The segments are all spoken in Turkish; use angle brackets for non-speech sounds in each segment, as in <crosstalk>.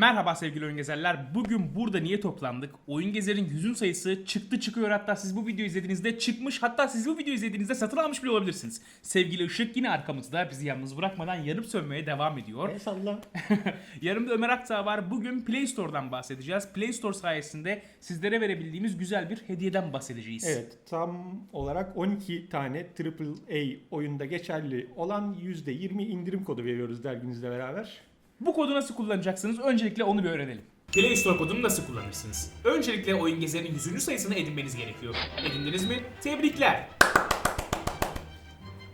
Merhaba sevgili oyun gezerler. Bugün burada niye toplandık? Oyun gezerin 100'ün sayısı çıktı çıkıyor hatta siz bu videoyu izlediğinizde çıkmış hatta siz bu videoyu izlediğinizde satın almış bile olabilirsiniz. Sevgili Işık yine arkamızda bizi yalnız bırakmadan yanıp sönmeye devam ediyor. El salla. <laughs> Yanımda Ömer Aktağ var. Bugün Play Store'dan bahsedeceğiz. Play Store sayesinde sizlere verebildiğimiz güzel bir hediyeden bahsedeceğiz. Evet tam olarak 12 tane AAA oyunda geçerli olan %20 indirim kodu veriyoruz derginizle beraber. Bu kodu nasıl kullanacaksınız? Öncelikle onu bir öğrenelim. Play Store kodunu nasıl kullanırsınız? Öncelikle oyun gezerinin 100. sayısını edinmeniz gerekiyor. Edindiniz mi? Tebrikler!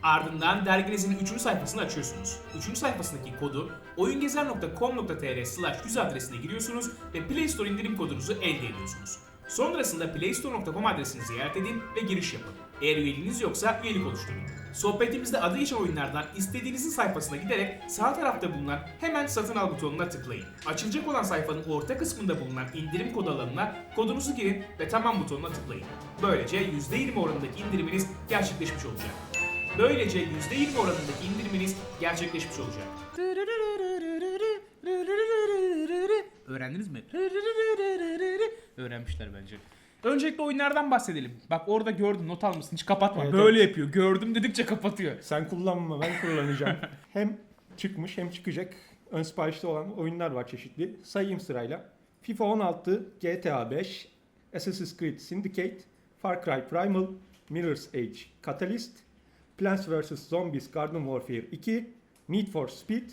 Ardından derginizin 3. sayfasını açıyorsunuz. 3. sayfasındaki kodu oyungezer.com.tr slash 100 adresine giriyorsunuz ve Play Store indirim kodunuzu elde ediyorsunuz. Sonrasında playstore.com adresini ziyaret edin ve giriş yapın. Eğer üyeliğiniz yoksa üyelik oluşturun. Sohbetimizde adı geçen oyunlardan istediğinizin sayfasına giderek sağ tarafta bulunan hemen satın al butonuna tıklayın. Açılacak olan sayfanın orta kısmında bulunan indirim kodu alanına kodunuzu girin ve tamam butonuna tıklayın. Böylece %20 oranındaki indiriminiz gerçekleşmiş olacak. Böylece %20 oranındaki indiriminiz gerçekleşmiş olacak. Öğrendiniz mi? Öğrenmişler bence. Öncelikle oyunlardan bahsedelim. Bak orada gördün not almışsın hiç kapatma. Evet, Böyle yapıyor. Gördüm dedikçe kapatıyor. Sen kullanma ben kullanacağım. <laughs> hem çıkmış hem çıkacak ön siparişte olan oyunlar var çeşitli. Sayayım sırayla. FIFA 16, GTA 5, Assassin's Creed Syndicate, Far Cry Primal, Mirror's Edge Catalyst, Plants vs. Zombies Garden Warfare 2, Need for Speed,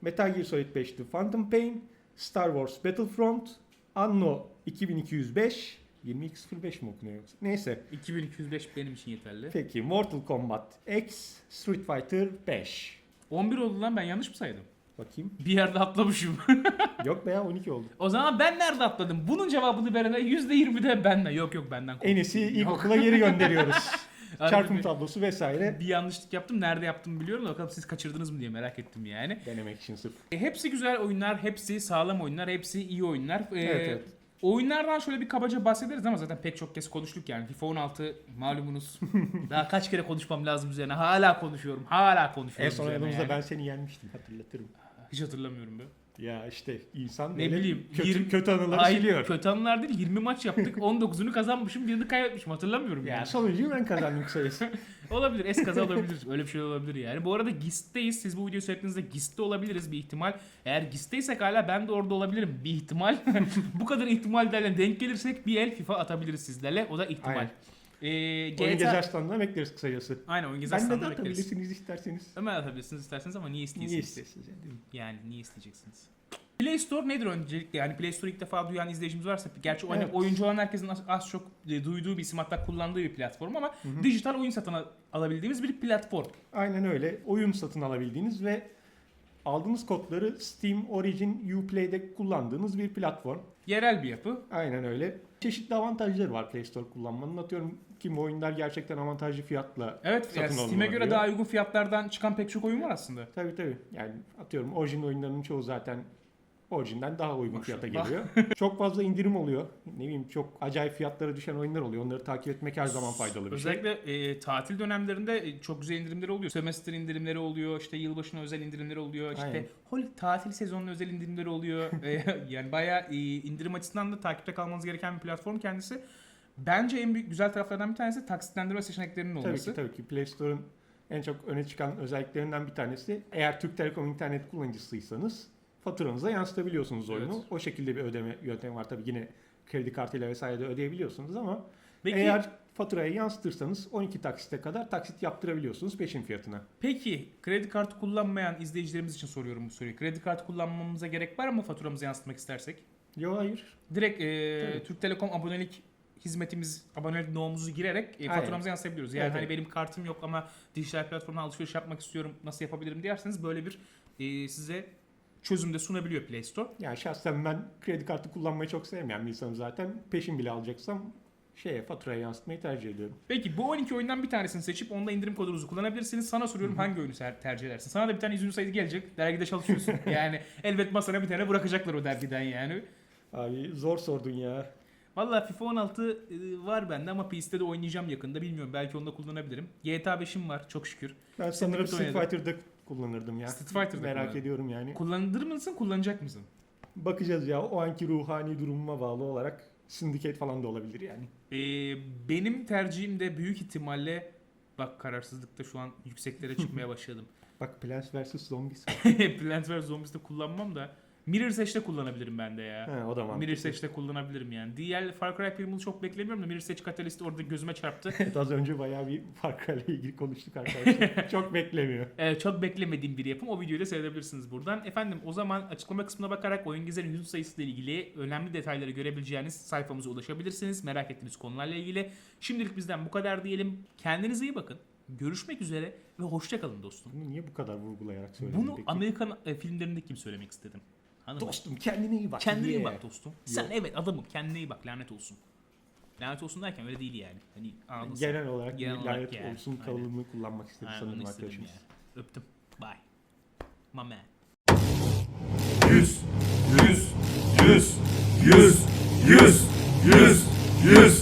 Metal Gear Solid 5 The Phantom Pain, Star Wars Battlefront, Anno 2205, 2205 mi okunuyor yoksa? Neyse. 2205 benim için yeterli. Peki Mortal Kombat X, Street Fighter 5. 11 oldu lan ben yanlış mı saydım? Bakayım. Bir yerde atlamışım. <laughs> Yok be ya 12 oldu. o zaman ben nerede atladım? Bunun cevabını verene %20 de benden. Yok yok benden. En iyisi ilkokula geri gönderiyoruz. <laughs> Çarpım tablosu vesaire. Bir yanlışlık yaptım. Nerede yaptım biliyorum da bakalım siz kaçırdınız mı diye merak ettim yani. Denemek için sırf. E, hepsi güzel oyunlar, hepsi sağlam oyunlar, hepsi iyi oyunlar. E, Evet, evet. Oyunlardan şöyle bir kabaca bahsederiz ama zaten pek çok kez konuştuk yani. FIFA 16 malumunuz. <laughs> Daha kaç kere konuşmam lazım üzerine. Hala konuşuyorum. Hala En konuşuyorum. son üzerine aramızda yani. ben seni yenmiştim hatırlatırım. Hiç hatırlamıyorum be. Ya işte insan Ne bileyim, kötü, yirmi- kötü anıları Hayır, siliyor. kötü anılar değil. 20 maç yaptık. 19'unu kazanmışım, birini kaybetmişim. Hatırlamıyorum Ya yani. sonuncuyu ben kazandım kısacası. <laughs> Olabilir. Es kaza olabilir. Öyle bir şey olabilir yani. Bu arada GIST'teyiz. Siz bu videoyu seyrettiğinizde GIST'te olabiliriz bir ihtimal. Eğer GIST'teysek hala ben de orada olabilirim bir ihtimal. <laughs> bu kadar ihtimallerle denk gelirsek bir el FIFA atabiliriz sizlerle. O da ihtimal. Aynen. Ee, Oyun GTA... gezer standına bekleriz kısacası. Aynen oyun gezer Ben de bekleriz. atabilirsiniz isterseniz. Ömer atabilirsiniz isterseniz ama niye istiyorsunuz? Niye istiyorsunuz yani? Yani niye isteyeceksiniz? Play Store nedir öncelikle? Yani Play Store ilk defa duyan izleyicimiz varsa gerçi Evet. oyuncu olan herkesin az, az çok e, duyduğu bir isim hatta kullandığı bir platform ama dijital oyun satın al- alabildiğimiz bir platform. Aynen öyle. Oyun satın alabildiğiniz ve aldığınız kodları Steam, Origin, Uplay'de kullandığınız bir platform. Yerel bir yapı. Aynen öyle. Çeşitli avantajları var Play Store kullanmanın. Atıyorum kimi oyunlar gerçekten avantajlı fiyatla Evet, satın yani Steam'e alınabiliyor. göre daha uygun fiyatlardan çıkan pek çok oyun var aslında. Tabii tabii. Yani atıyorum orijin oyunlarının çoğu zaten orijinden daha uygun fiyata geliyor. <laughs> çok fazla indirim oluyor. Ne bileyim çok acayip fiyatlara düşen oyunlar oluyor. Onları takip etmek her zaman faydalı bir şey. Özellikle e, tatil dönemlerinde e, çok güzel indirimleri oluyor. Sömestr indirimleri oluyor, işte yılbaşına özel indirimleri oluyor, işte Aynen. hol tatil sezonuna özel indirimleri oluyor. <laughs> E, yani bayağı e, indirim açısından da takipte kalmanız gereken bir platform kendisi. Bence en büyük güzel taraflardan bir tanesi taksitlendirme seçeneklerinin Tabii olması. ki tabii ki Play Store'un en çok öne çıkan özelliklerinden bir tanesi eğer Türk Telekom internet kullanıcısıysanız faturanıza yansıtabiliyorsunuz oyunu. Evet. O şekilde bir ödeme yöntemi var. Tabii yine kredi kartıyla vesaire de ödeyebiliyorsunuz ama Peki, eğer faturaya yansıtırsanız 12 taksite kadar taksit yaptırabiliyorsunuz peşin fiyatına. peki kredi kartı kullanmayan izleyicilerimiz için soruyorum bu soruyu. Kredi kartı kullanmamıza gerek var mı faturamızı yansıtmak istersek? Yok hayır. Direkt e, Tabii. Türk Telekom abonelik hizmetimiz, abonelik no'umuzu girerek e, Aynen. faturamızı yansıtabiliyoruz. Yani Evet, hani evet. benim kartım yok ama dijital platformdan alışveriş yapmak istiyorum. Nasıl yapabilirim derseniz böyle bir e, size çözümde sunabiliyor Play Store. Yani şahsen ben kredi kartı kullanmayı çok sevmeyen bir insanım zaten. Peşin bile alacaksam şeye faturaya yansıtmayı tercih ediyorum. Peki bu 12 oyundan bir tanesini seçip onda indirim kodunuzu kullanabilirsiniz. Sana soruyorum hangi oyunu tercih edersin? Sana da bir tane izin sayısı gelecek. Dergide çalışıyorsun. <laughs> yani elbet masana bir tane bırakacaklar o dergiden yani. Abi zor sordun ya. Valla FIFA 16 e, var bende ama PC'de de oynayacağım yakında. Bilmiyorum belki onu da kullanabilirim. GTA 5'im var çok şükür. Ben sanırım Street. Fighter'da kullanırdım ya. Street Fighter'da Merak kullanırım. ediyorum yani. Kullanır mısın, kullanacak mısın? bakacağız ya o anki ruhani durumuma bağlı olarak Syndicate falan da olabilir yani. Ee, benim tercihim de büyük ihtimalle bak kararsızlıkta şu an yükseklere <laughs> çıkmaya başladım. Bak Plants vs Zombies. <laughs> Plants vs Zombies'te kullanmam da Mirror's Edge'de kullanabilirim ben de ya. He, o da mantıklı. Mirror's Edge'de kullanabilirim yani. DL Far Cry Primal'ı çok beklemiyorum da Mirror's Edge Catalyst orada gözüme çarptı. <laughs> Evet, az önce bayağı bir Far Cry ile ilgili konuştuk arkadaşlar. <laughs> Çok beklemiyor. Ee, çok beklemediğim bir yapım. O videoyu da seyredebilirsiniz buradan. Efendim o zaman açıklama kısmına bakarak oyun gezerin yüz sayısı ile ilgili önemli detayları görebileceğiniz sayfamıza ulaşabilirsiniz. Merak ettiğiniz konularla ilgili. Şimdilik bizden bu kadar diyelim. Kendinize iyi bakın. Görüşmek üzere ve hoşça kalın dostum. Bunu niye bu kadar vurgulayarak söyledin Bunu peki? Amerikan e, filmlerinde kim söylemek istedim? hanım. Dostum kendine iyi bak. Kendine iyi bak dostum. Sen evet adamım kendine iyi bak lanet olsun. Lanet olsun derken öyle değil yani. Hani anlasın. Genel olarak Genel olarak lanet yani. olsun kavramını kullanmak istedim Aynen, sanırım arkadaşımız. Yani. Öptüm. Bye. My man. 100 100 100 100 100 100 100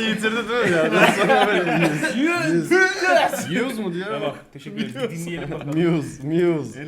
Anlamını yitirdi değil mi ya? Ben sana böyle. <laughs> Yüz. Yüz mu diyor? Tamam. Teşekkür ederim. Dinleyelim bakalım. Muse, Muse.